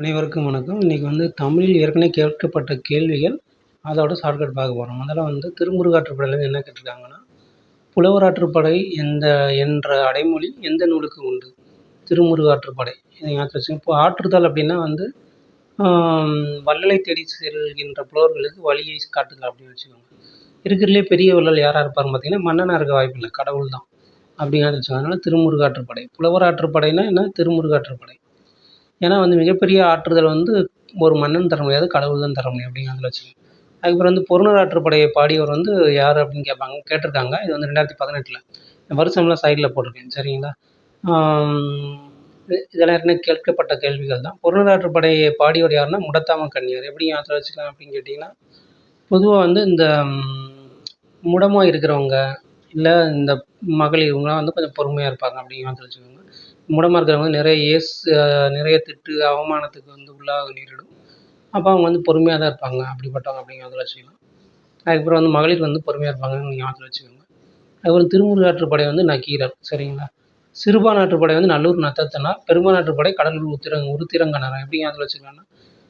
அனைவருக்கும் வணக்கம். இன்றைக்கி வந்து தமிழில் ஏற்கனவே கேட்கப்பட்ட கேள்விகள் அதோட ஷார்ட்கட் பார்க்க போகிறோம் முதல்ல வந்து திருமுருகாற்றுப்படையில் என்ன கேட்டிருக்காங்கன்னா புலவராற்றுப்படை எந்த என்ற அடைமொழி எந்த நூலுக்கு உண்டு? திருமுருகாற்றுப்படை இதை ஞாபகம் இப்போ ஆற்றுதல் அப்படின்னா வந்து வள்ளலை தேடி செல்கின்ற புலவர்களுக்கு வழியை காட்டுதல் அப்படின்னு வச்சுக்கோங்க. இருக்கிறதுலே பெரிய வள்ளல் யாராக இருப்பார்னு பார்த்தீங்கன்னா மன்னனாக இருக்க வாய்ப்பு இல்லை. கடவுள் தான் அப்படிங்கிறத வச்சுக்கோங்க. அதனால் திருமுருகாற்றுப்படை புலவராற்றுப்படைனா என்ன? திருமுருகாற்றுப்படை ஏன்னா வந்து மிகப்பெரிய ஆற்றுதல் வந்து ஒரு மன்னன் தர முடியாது கடவுள் தான் தர முடியும் அப்படிங்கிறதுல வச்சுக்கோங்க. அதுக்கப்புறம் வந்து பொருணராற்றுப்படையை பாடியவர் வந்து யார் அப்படின்னு கேட்பாங்க கேட்டிருக்காங்க. இது வந்து ரெண்டாயிரத்தி பதினெட்டில். வருஷம்லாம் சைடில் போட்டிருக்கேன் சரிங்களா? இதெல்லாம் ஏற்கனவே கேட்கப்பட்ட கேள்விகள் தான். பொருணராற்றுப்படையை பாடியவர் யாருன்னா முடத்தாம கன்னியார். எப்படி ஞாபகத்தில் வச்சுக்கலாம் அப்படின்னு கேட்டிங்கன்னா பொதுவாக வந்து இந்த முடமாக இருக்கிறவங்க இல்லை இந்த மகளிர் இவங்களாம் வந்து கொஞ்சம் பொறுமையாக இருப்பாங்க அப்படின்னு ஞாபகத்தில் வச்சுக்கோங்க. முடமாக இருக்கிறவங்க நிறைய ஏஸ் நிறைய திட்டு அவமானத்துக்கு வந்து உள்ளாக நேரிடும். அப்போ அவங்க வந்து பொறுமையாக தான் இருப்பாங்க. அப்படிப்பட்டவங்க அப்படிங்கிறத வச்சுக்கலாம். அதுக்கப்புறம் வந்து மகளிர் வந்து பொறுமையாக இருப்பாங்கன்னு ஞாபகத்தில் வச்சுக்கோங்க. அதுக்கப்புறம் திருமுருகாற்றுப்படை வந்து நக்கீரர் சரிங்களா? சிறுபா நாட்டுப்படை வந்து நல்லூர் நத்தத்தனார் நாட்டுப்படை கடலூர் உத்திரங்க உருத்திரங்கண்ணனார் எப்படி ஞாபகத்தில் வச்சுக்கலாம்னா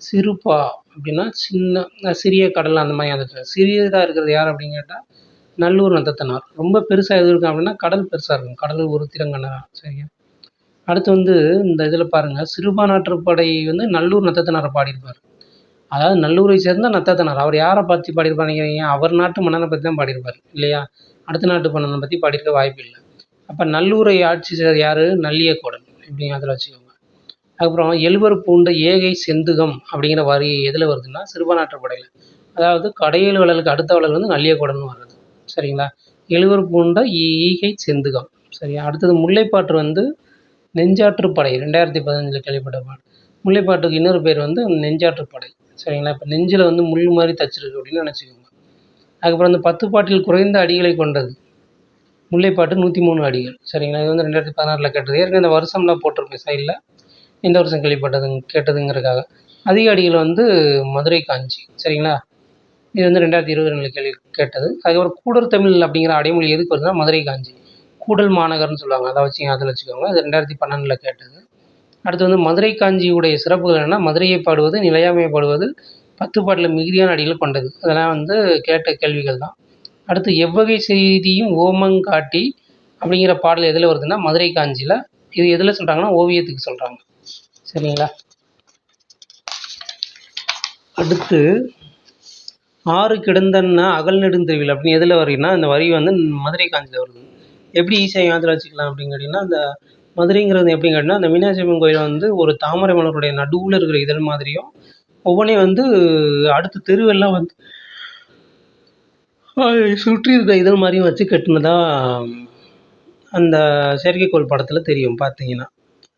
சிறுபா அப்படின்னா சின்ன சிறிய கடல் அந்த மாதிரி அந்த சிறியதாக இருக்கிறது யார் அப்படின்னு கேட்டால் நல்லூர் நத்தத்தனார். ரொம்ப பெருசாக எது இருக்கும் அப்படின்னா கடல் பெருசாக இருக்கும். கடலூர் உருத்திரங்கண்ணனார் சரியா? அடுத்து வந்து இந்த இதில் பாருங்கள் சிறுபான்ஆற்றுப்படை வந்து நல்லூர் நத்தத்தனார் பாடியிருப்பார். அதாவது நல்லூரை சேர்ந்த நத்தத்தனார். அவர் யாரை பற்றி பாடியிருப்பார் நினைக்கிறீங்க? அவர் நாட்டு மன்னனை பற்றி தான் பாடியிருப்பார் இல்லையா? அடுத்த நாட்டு மன்னனை பற்றி பாடியிருக்க வாய்ப்பு இல்லை. அப்போ நல்லூரை ஆட்சி செய்தது யார்? நல்லியக்கோடன் இப்படி அதில் வச்சுக்கோங்க. அதுக்கப்புறம் எழுவர் பூண்ட ஏகை செந்துகம் அப்படிங்கிற வரி எதில் வருதுன்னா சிறுபான்ஆற்றுப்படையில் அதாவது கடையல் வளலுக்கு அடுத்த வளல் வந்து நல்லியக்கோடன் வருது. சரிங்களா? எழுவர் பூண்ட ஈகை செந்துகம். சரியா? அடுத்தது முல்லைப்பாட்டு வந்து நெஞ்சாற்றுப்படை ரெண்டாயிரத்தி பதினஞ்சில் கேள்விப்பட்ட பாடல் முல்லைப்பாட்டுக்கு இன்னொரு பேர் வந்து நெஞ்சாற்றுப்படை சரிங்களா? இப்போ நெஞ்சில் வந்து முள் மாதிரி தச்சிருக்கு அப்படின்னு நினச்சிக்கோங்க. அதுக்கப்புறம் அந்த பத்து பாட்டில் குறைந்த அடிகளை கொண்டது. முல்லைப்பாட்டு நூற்றி மூணு அடிகள். சரிங்களா? இது வந்து ரெண்டாயிரத்தி பதினாறில் கேட்டது. ஏற்கனவே இந்த வருஷம்லாம் போட்டிருப்பேன் சைடில் இந்த வருஷம் கேள்விப்பட்டது கேட்டதுங்கிறதுக்காக. அதிக அடிகள் வந்து மதுரை காஞ்சி சரிங்களா? இது வந்து ரெண்டாயிரத்தி இருபது ரெண்டில் கேள்வி கேட்டது. அதுக்கப்புறம் கூடர் தமிழ் அப்படிங்கிற அடைமொழி எதுக்கு வருதுன்னா மதுரை காஞ்சி கூடல் மாநகர்னு சொல்லுவாங்க. அதை வச்சு அதில் வச்சுக்கோங்க. அது ரெண்டாயிரத்தி பன்னெண்டில் கேட்டது. அடுத்து வந்து மதுரை காஞ்சியுடைய சிறப்புகள் என்னென்னா மதுரையை பாடுவது நிலையாமையை பாடுவது பத்து பாட்டில் மிகுதியான அடிகள் கொண்டது. அதெல்லாம் வந்து கேட்ட கேள்விகள் தான். அடுத்து எவ்வகை செய்தியும் ஓமங் காட்டி அப்படிங்கிற பாடல் எதில் வருதுன்னா மதுரை காஞ்சியில். இது எதில் சொல்கிறாங்கன்னா ஓவியத்துக்கு சொல்கிறாங்க சரிங்களா? அடுத்து ஆறு கிடந்தன்னா அகல் நெடுந்தெருவில் அப்படின்னு எதில் வருதுன்னா இந்த வரி வந்து மதுரை காஞ்சியில் வருது. எப்படி ஈஸியாக ஞாபகத்தில் வச்சுக்கலாம் அப்படின்னு கேட்டிங்கன்னா அந்த மதுரைங்கிறது எப்படின்னு கேட்டிங்கன்னா அந்த மீனாட்சி அம்மன் கோயில் வந்து ஒரு தாமரை மலருடைய நடுவில் இருக்கிற இதழ் மாதிரியும் ஒவ்வொன்றையும் வந்து அடுத்த தெருவெல்லாம் வந்து சுற்றி இருக்கிற இதழ் மாதிரியும் வச்சு கட்டினதா அந்த செயற்கைக்கோள் படத்தில் தெரியும் பார்த்தீங்கன்னா.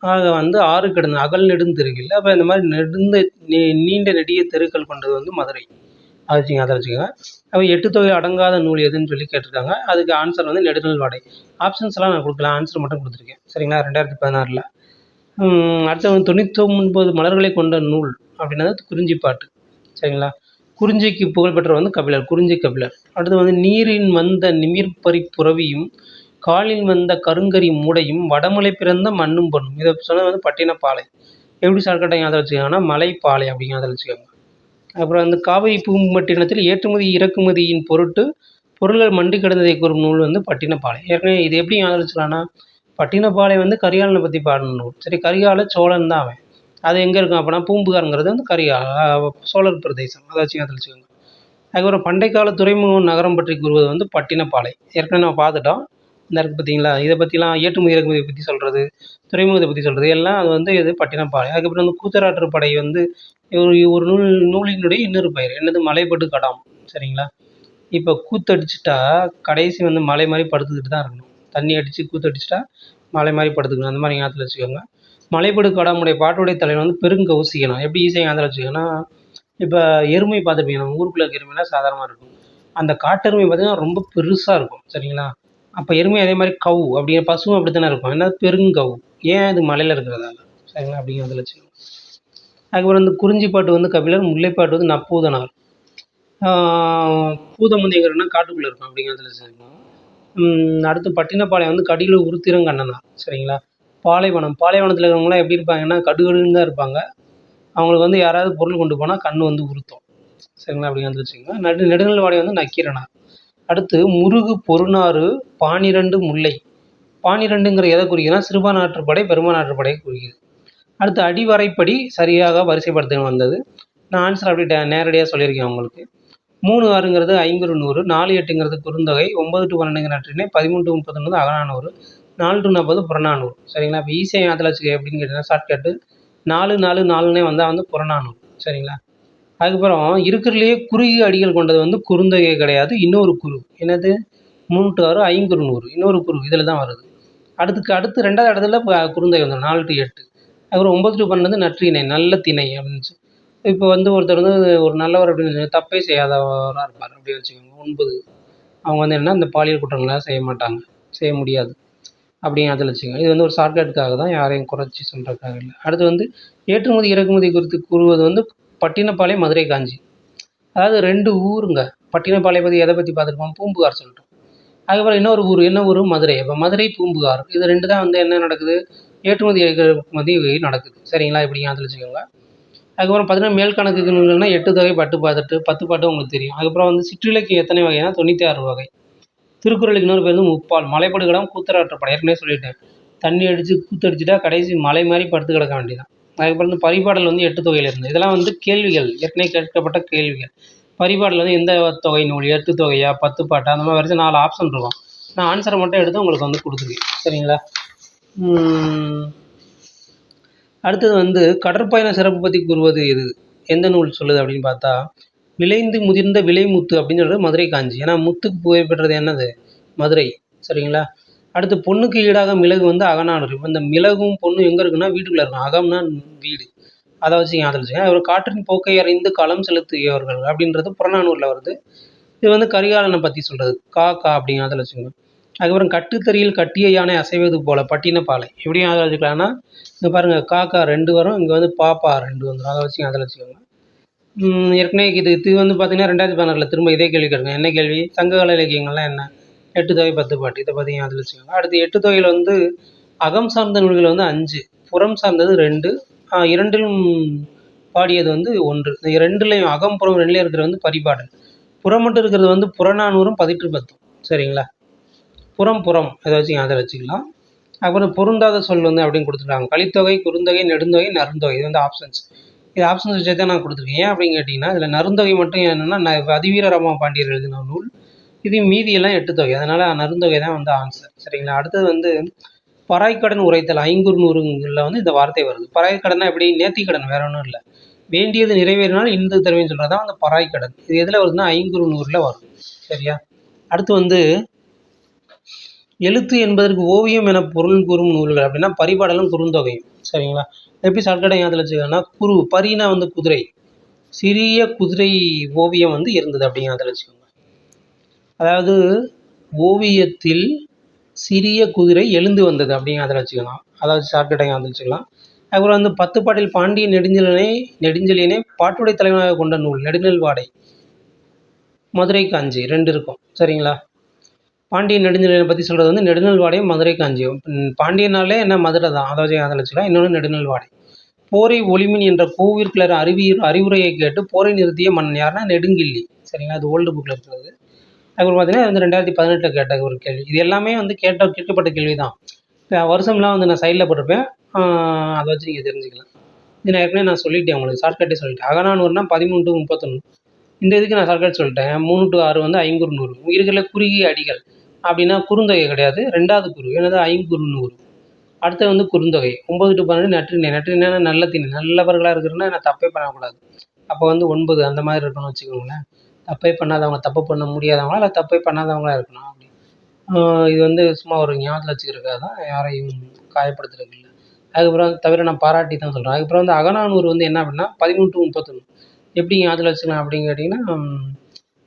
ஆக வந்து ஆறு கிடந்த அகல் நெடுந்தெருவில் அப்போ இந்த மாதிரி நெடுந்த நீ நீண்ட நெடிய தெருக்கள் கொண்டது வந்து மதுரை. அதை வச்சுங்க அதை வச்சுக்கோங்க. அப்போ எட்டு தொகை அடங்காத நூல் எதுன்னு சொல்லி கேட்டிருக்காங்க. அதுக்கு ஆன்சர் வந்து நெடுநல் வாடை. ஆப்ஷன்ஸ்லாம் நான் கொடுக்கல ஆன்சர் மட்டும் கொடுத்துருக்கேன். சரிங்களா? ரெண்டாயிரத்தி பதினாறில். அடுத்து வந்து தொண்ணூத்தொம்பது மலர்களை கொண்ட நூல் அப்படின்னா குறிஞ்சி பாட்டு சரிங்களா? குறிஞ்சிக்கு புகழ்பெற்ற வந்து கபிலர் குறிஞ்சி கபிலர். அடுத்து வந்து நீரின் வந்த நிமிர்பறி புறவியும் காலில் வந்த கருங்கரி மூடையும் வடமலை பிறந்த மண்ணும் பொண்ணும். இதை சொன்னது வந்து பட்டினப்பாலை. எப்படி ஷார்ட்கட்டாக அதை வச்சுக்கோங்கன்னா மலைப்பாலை அப்படிங்கிறத வச்சுக்கோங்க. அப்புறம் வந்து காவிரி பூம்பட்டினத்தில் ஏற்றுமதி இறக்குமதியின் பொருட்டு பொருள்கள் மண்டி கிடந்ததை கூறும் நூல் வந்து பட்டினப்பாலை. ஏற்கனவே இது எப்படி ஆதரிச்சலான்னா பட்டினப்பாலை வந்து கரிகாலனை பற்றி பாடின நூல். சரி கரிகால சோழன் தான் அவன். அது எங்கே இருக்கும் அப்படின்னா பூம்புகாருங்கிறது வந்து கரிகால சோழர் பிரதேசம் அதை வச்சு ஞாபகத்தில் அதுக்கப்புறம் பண்டை கால துறைமுகம் நகரம் பற்றி கூறுவது வந்து பட்டினப்பாலை. ஏற்கனவே நம்ம பார்த்துட்டோம். இந்த இருக்குது பார்த்தீங்களா? இதை பற்றிலாம் ஏற்றுமதி இறக்குமதியை பற்றி சொல்கிறது துறைமுகத்தை பற்றி சொல்கிறது எல்லாம் அது வந்து இது பட்டினப்பாலை. அதுக்கப்புறம் வந்து கூத்தராற்றுப்படை வந்து ஒரு ஒரு நூல் நூலினுடைய இன்னொரு பெயர் என்னது? மலைப்பட்டு கடாம் சரிங்களா? இப்போ கூத்தடிச்சிட்டா கடைசி வந்து மலை மாதிரி படுத்துக்கிட்டு தான் இருக்கணும். தண்ணி அடித்து கூத்தடிச்சிட்டா மலை மாதிரி படுத்துக்கணும். அந்த மாதிரி ஞாபகத்தில் வச்சுக்கோங்க. மலைப்படு கடாமுடைய பாட்டுடைய தலைவர் வந்து பெருங்கவுசிக்கணும் எப்படி ஈஸியாக ஞாபகத்தில் வச்சுக்கோங்கன்னா இப்போ எருமை பார்த்துருப்பீங்க நம்ம ஊருக்குள்ள இருக்க எருமைனா சாதாரணமாக இருக்கும். அந்த காட்டெருமை பார்த்தீங்கன்னா ரொம்ப பெருசாக இருக்கும். சரிங்களா? அப்போ எருமை அதே மாதிரி கவு அப்படிங்கிற பசுவும் அப்படி தானே இருக்கும். என்ன பெருங்கவு. ஏன் இது மலையில் இருக்கிறதால? சரிங்களா? அப்படிங்கிறதுல வச்சுக்கோங்க. அதுக்கப்புறம் வந்து குறிஞ்சிப்பாட்டு வந்து கபிலர் முல்லைப்பாட்டு வந்து நப்பூதனார். பூதமுந்திங்கிறன்னா காட்டுக்குள்ளே இருக்கும் அப்படிங்கிறதுல வச்சுக்கோங்க அடுத்து பட்டினப்பாளையம் வந்து கடிகளூர் உருத்திரங்கண்ணனார் சரிங்களா? பாலைவனம் பாலைவனத்தில் இருக்கிறவங்களாம் எப்படி இருப்பாங்கன்னா கடுகடுன்னு தான் இருப்பாங்க. அவங்களுக்கு வந்து யாராவது பொருள் கொண்டு போனால் கண் வந்து உறுத்தும் சரிங்களா? அப்படிங்கிறது வந்து வச்சுக்கோங்க. நடு நெடுநல் வந்து நக்கீரனார். அடுத்து முருகு பொருநாறு பானிரண்டு முல்லை. பானிரெண்டுங்கிற எதை குறிக்கிறா சிறுபான் ஆற்றுப்படை பெருமான் ஆற்றுப்படையை குறிக்குது. அடுத்து அடிவரைப்படி சரியாக வரிசைப்படுத்த வந்தது. நான் ஆன்சர் அப்படி டே நேரடியாக சொல்லியிருக்கேன் உங்களுக்கு. மூணு ஆறுங்கிறது ஐங்குறு நூறு நாலு எட்டுங்கிறது குறுந்தொகை ஒம்பது டு பன்னெண்டுங்கிற நற்றினை பதிமூணு டு முப்பத்தொன்று அகநானூறு நாலு டு நாற்பது புறநானூறு. சரிங்களா? இப்போ ஈஸியாக ஞாபகத்தில் வச்சுக்க எப்படின்னு கேட்டிங்கன்னா ஷார்ட்கட்டு நாலு நாலு நாலுனே வந்தால் வந்து புறநானூறு. சரிங்களா? அதுக்கப்புறம் இருக்கிறதுலையே குறுகிய அடிகள் கொண்டது வந்து குறுந்தொகை கிடையாது இன்னொரு குறு. என்னது? மூணு டு ஆறு ஐங்குறு நூறு. இன்னொரு குறு. இதில் தான் வருது. அடுத்துக்கு அடுத்து ரெண்டாவது இடத்துல குறுந்தொகை வந்துடும் நாலு டு எட்டு. அப்புறம் ஒம்பது டு பன்னெண்டு நற்றிணை நல்ல திணை அப்படின்னு சொல்லி. இப்போ வந்து ஒருத்தர் வந்து ஒரு நல்லவர் அப்படின்னு தப்பே செய்யாதவராக இருப்பார். அப்படின்னு வச்சுக்கோங்க ஒன்பது. அவங்க வந்து என்ன இந்த பாலியல் குற்றங்களாக செய்ய மாட்டாங்க. செய்ய முடியாது. அப்படின்னு அதில் வச்சுக்கோங்க. இது வந்து ஒரு ஷார்ட்கட்டுக்காக தான் யாரையும் குறைச்சி சொல்கிறதுக்காக இல்லை. அடுத்து வந்து ஏற்றுமதி இறக்குமதி குறித்து கூறுவது வந்து பட்டினப்பாளையம் மதுரை காஞ்சி. அதாவது ரெண்டு ஊருங்க. பட்டினப்பாளையம் பற்றி எதை பற்றி பார்த்துருப்போம்? பூம்புகார் சொல்லிட்டோம். அதுக்கப்புறம் இன்னொரு ஊர் என்ன ஊர்? மதுரை. அப்போ மதுரை பூம்புகார். இது ரெண்டு தான் வந்து என்ன நடக்குது? ஏற்றுமதி இறக்குமதி நடக்குது. சரிங்களா? இப்படி ஞாபகத்தில் வச்சுக்கோங்க. அதுக்கப்புறம் பார்த்தீங்கன்னா மேல் கணக்கு எட்டு தொகை பட்டு பாட்டு பத்து பாட்டு உங்களுக்கு தெரியும். அதுக்கப்புறம் வந்து சிற்றிலக்கியம் எத்தனை வகைனா தொண்ணூற்றி ஆறு வகை. திருக்குறளுக்கு இன்னொரு பேர் வந்து முப்பால். மலைப்படுகடம் கூத்தராற்றப்படை ஏற்கனவே சொல்லிட்டேன். தண்ணி அடித்து கூத்தடிச்சுட்டா கடைசி மலை மாதிரி படுத்து கிடக்க வேண்டியதான் அதுக்கப்புறம் வந்து பரிபாடல் வந்து எட்டு தொகையில் இருந்து. இதெல்லாம் வந்து கேள்விகள். ஏற்கனவே கேட்கப்பட்ட கேள்விகள். பரிபாடல் வந்து எந்த தொகை நூல் எட்டு தொகையா பத்து பாட்டா அந்த மாதிரி வரைக்கும் நாலு ஆப்ஷன் இருக்கும். நான் ஆன்சரை மட்டும் எடுத்து உங்களுக்கு வந்து கொடுத்துருக்கேன். சரிங்களா? அடுத்தது வந்து கடற்பயண சிறப்பு பற்றி கூறுவது எது? எந்த நூல் சொல்லுது அப்படின்னு பார்த்தா விளைந்து முதிர்ந்த விளைமுத்து அப்படின்னு சொல்கிறது மதுரை காஞ்சி. ஏன்னா முத்துக்கு புகழ் பெற்றது என்னது? மதுரை. சரிங்களா? அடுத்து பொண்ணுக்கு ஈடாக மிளகு வந்து அகநானூறு இப்போ இந்த மிளகும் பொண்ணும் எங்கே இருக்குன்னா வீட்டுக்குள்ளே இருக்கும் அகம்னா வீடு. அதை வச்சு ஞாபகம் வச்சுக்கோங்க. ஒரு காற்றின் போக்கை அறிந்து களம் செலுத்தியவர்கள் அப்படின்றது புறநானூரில் வருது. இது வந்து கரிகாலனை பற்றி சொல்கிறது கா கா அப்படி ஞாபகத்தில் வச்சுக்கோங்க. அதுக்கப்புறம் கட்டுத்தறியில் கட்டிய யானை அசைவது போல பட்டினப்பாலை எப்படி ஞாபகம் வச்சுக்கலாம்னா இங்கே பாருங்கள் காக்கா ரெண்டு வரும். இங்கே வந்து பாப்பா ரெண்டு வந்துடும் அதை வச்சு அதில் வச்சுக்கோங்க. ஏற்கனவே இது இது வந்து பார்த்தீங்கன்னா ரெண்டாயிரத்தி பதினாறில் திரும்ப இதே கேள்வி கேட்குங்க என்ன கேள்வி? சங்ககால இலக்கியங்கள்லாம் என்ன? எட்டு தொகை பத்து பாட்டு. இதை பற்றி அதில் வச்சுக்கோங்க. அடுத்து எட்டு தொகையில் வந்து அகம் சார்ந்த நூல்கள் வந்து அஞ்சு. புறம் சார்ந்தது ரெண்டு. இரண்டிலும் பாடியது வந்து ஒன்று. இந்த ரெண்டுலையும் அகம் புறம் ரெண்டுலேயும் இருக்கிறது வந்து பரிபாடல். புறம் மட்டும் இருக்கிறது வந்து புறநானூறும் பதிற்று பத்தும் சரிங்களா? புறம் புறம். அதை வச்சு அதை வச்சுக்கலாம். அப்புறம் பொருந்தாத சொல் வந்து அப்படின்னு கொடுத்துருக்காங்க. கலித்தொகை குறுந்தொகை நெடுந்தொகை நறுந்தொகை. இது வந்து ஆப்ஷன்ஸ் இது ஆப்ஷன்ஸ் வச்சு தான் நான் கொடுத்துருக்கேன். ஏன் அப்படின்னு கேட்டிங்கன்னா இதில் நறுந்தொகை மட்டும் என்னென்னா நான் அதிவீர ராமா பாண்டியர் எழுதின நூல். இது மீதியெல்லாம் எட்டு தொகை அதனால் நறுந்தொகை தான் வந்து ஆன்சர் சரிங்களா? அடுத்தது வந்து பராய்க்கடன் உரைத்தல் ஐங்குறுநூறுங்களில் வந்து இந்த வார்த்தை வருது. பராய்க்கடனா எப்படி? நேர்த்திக்கடன் வேற ஒன்றும் இல்லை. வேண்டியது நிறைவேறினால் இந்து தருவேன்னு சொல்கிறது தான் வந்து பராய்க்கடன். இது எதில் வருதுன்னா ஐங்குறுநூறில் வரும். சரியா? அடுத்து வந்து எழுத்து என்பதற்கு ஓவியம் என பொருள் கூறும் நூல்கள் அப்படின்னா பரிபாடலும் குறுந்தொகையும். சரிங்களா? எப்படி ஷார்ட்கட்டாக ஞாபகத்தில் வச்சுக்கோங்கன்னா குரு பரினா வந்து குதிரை. சிறிய குதிரை ஓவியம் வந்து இருந்தது அப்படி ஞாபகத்தில் வச்சுக்கோங்க. அதாவது ஓவியத்தில் சிறிய குதிரை எழுந்து வந்தது அப்படின்னு அதில் வச்சுக்கலாம். அதாவது ஷார்ட்கட்டாக அதில் வச்சுக்கலாம் அதுக்கப்புறம் வந்து பத்து பாட்டில் பாண்டிய நெடுஞ்செழியனை நெடுஞ்செழியனை பாட்டுடை தலைவனாக கொண்ட நூல் நெடுநெல் வாடை. மதுரை காஞ்சி ரெண்டு இருக்கும். சரிங்களா? பாண்டிய நெடுஞ்செழியனை பற்றி சொல்கிறது வந்து நெடுநெல் வாடையும் மதுரை காஞ்சியும் பாண்டியனாலே என்ன மதுரை தான். அதை வச்சு அதில் வச்சுக்கலாம் இன்னொன்று நெடுநெல் வாடை. போரை ஒளிமின் என்ற கோவிற்கிளர் அறிவி அறிவுரையை கேட்டு போரை நிறுத்திய மன்னன் யாருன்னா நெடுங்கிள்ளி. சரிங்களா? அது ஓல்டு புக்கில் இருக்கிறது. அதுக்கப்புறம் பார்த்தீங்கன்னா வந்து ரெண்டாயிரத்தி பதினெட்டில் கேட்ட ஒரு கேள்வி. இது எல்லாமே வந்து கேட்ட கேட்கப்பட்ட கேள்வி தான் வருஷம்லாம் வந்து நான் சைடில் போட்டிருப்பேன். அதை வச்சு நீங்கள் தெரிஞ்சுக்கலாம். இது நான் ஏற்கனவே நான் சொல்லிட்டேன் உங்களுக்கு ஷார்ட்கட்டே சொல்லிட்டேன். அகநானூறுனா பதிமூணு டு முப்பத்தொன்று இந்த இதுக்கு நான் ஷார்ட்கட் சொல்லிட்டேன். மூணு டு ஆறு வந்து ஐங்குறு நூறு. இருக்கிற குறுகிய அடிகள். அப்படின்னா குறுந்தொகை கிடையாது. ரெண்டாவது குரு எனது ஐங்குறு நூறு. அடுத்தது வந்து குறுந்தொகை. ஒம்பது டு பன்னெண்டு நற்றினை நற்றினா நல்ல திணை. நல்லவர்களாக இருக்கிறன்னா நான் தப்பே பண்ணக்கூடாது. அப்போ வந்து ஒன்பது அந்த மாதிரி இருக்கணும்னு வச்சுக்கோங்களேன். தப்பே பண்ணாதவங்க தப்பு பண்ண முடியாதவங்களா இல்லை தப்பே பண்ணாதவங்களா இருக்கணும் அப்படி. இது வந்து சும்மா ஒரு ஞாபகத்தில் வச்சுக்கிறதுக்காக தான் யாரையும் காயப்படுத்துறதுக்கு இல்லை. அதுக்கப்புறம் தவிர நான் பாராட்டி தான் சொல்கிறேன் அதுக்கப்புறம் வந்து அகநானூறு வந்து என்ன அப்படின்னா பதிமூணு டு முப்பத்தொன்று எப்படி ஞாபகத்தில் வச்சுக்கலாம் அப்படின்னு கேட்டிங்கன்னா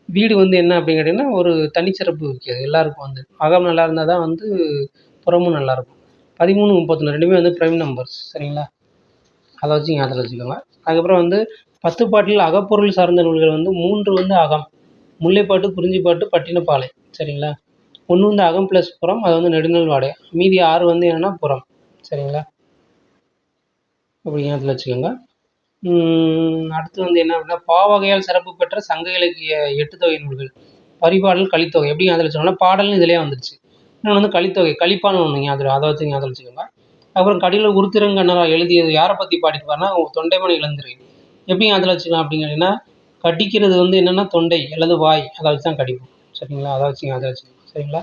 வீடு வந்து என்ன அப்படின்னு கேட்டிங்கன்னா ஒரு தனிச்சிறப்பு வைக்காது எல்லாருக்கும் வந்து. அகம் நல்லா இருந்தால் தான் வந்து புறமும் நல்லாயிருக்கும் பதிமூணு முப்பத்தொன்று ரெண்டுமே வந்து ப்ரைம் நம்பர்ஸ் சரிங்களா? அதை வச்சு ஞாபகத்தில் வச்சுக்கோங்க. அதுக்கப்புறம் வந்து பத்து பாட்டில் அகப்பொருள் சார்ந்த நூல்கள் வந்து மூன்று வந்து அகம். முல்லைப்பாட்டு குறிஞ்சிப்பாட்டு பட்டினப்பாலை. சரிங்களா? ஒன்று வந்து அகம் ப்ளஸ் புறம் அது வந்து நெடுநல் வாடை மீதி ஆறு வந்து என்னென்னா புறம். சரிங்களா? அப்படி ஞாபகத்தில் வச்சுக்கோங்க. அடுத்து வந்து என்ன அப்படின்னா பாவகையால் சிறப்பு பெற்ற சங்க இலக்கிய எட்டு தொகை நூல்கள். பரிபாடல் கலித்தொகை. எப்படி ஞாபகத்தில் வச்சுக்கணும்னா பாடல்னு இதிலே வந்துருச்சு. இன்னொன்று வந்து கலித்தொகை கலிப்பான்னு ஒன்று ஞாபகம் அதை வச்சு ஞாபகத்தில் வச்சுக்கோங்க. அப்புறம் கடியில் உருத்திரங்கண்ணரா எழுதியது யாரை பற்றி பாடிட்டு பாருன்னா தொண்டைமணி இளந்திரை. எப்படி ஞாபகத்தில் வச்சுக்கலாம் அப்படின்னு கேட்டிங்கன்னா கடிக்கிறது வந்து என்னென்னா தொண்டை அல்லது வாய் அதை வச்சு தான் கடிப்போம். சரிங்களா? அதை வச்சு ஞாபகத்தில் வச்சுக்கோங்க சரிங்களா?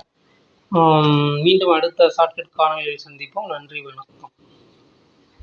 மீண்டும் அடுத்த ஷார்ட்கட் காணொலியில் சந்திப்போம். நன்றி வணக்கம்.